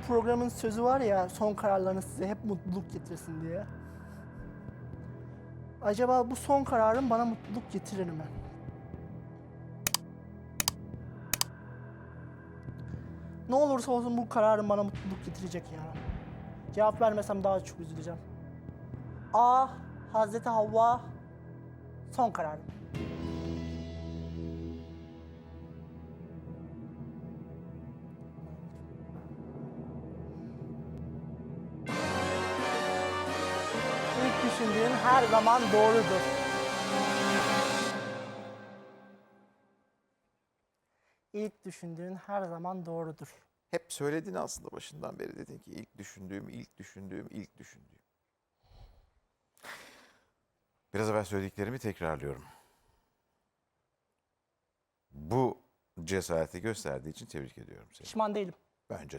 Bu programın sözü var ya son kararlarınız size hep mutluluk getirsin diye. Acaba bu son kararım bana mutluluk getirir mi? Ne olursa olsun bu kararım bana mutluluk getirecek ya. Cevap vermesem daha çok üzüleceğim. A. Hazreti Havva son kararım. Düşündüğün her zaman doğrudur. İlk düşündüğün her zaman doğrudur. Hep söyledin aslında başından beri dedin ki ilk düşündüğüm, ilk düşündüğüm, ilk düşündüğüm. Biraz evvel söylediklerimi tekrarlıyorum. Bu cesareti gösterdiği için tebrik ediyorum seni. Pişman değilim. Bence de.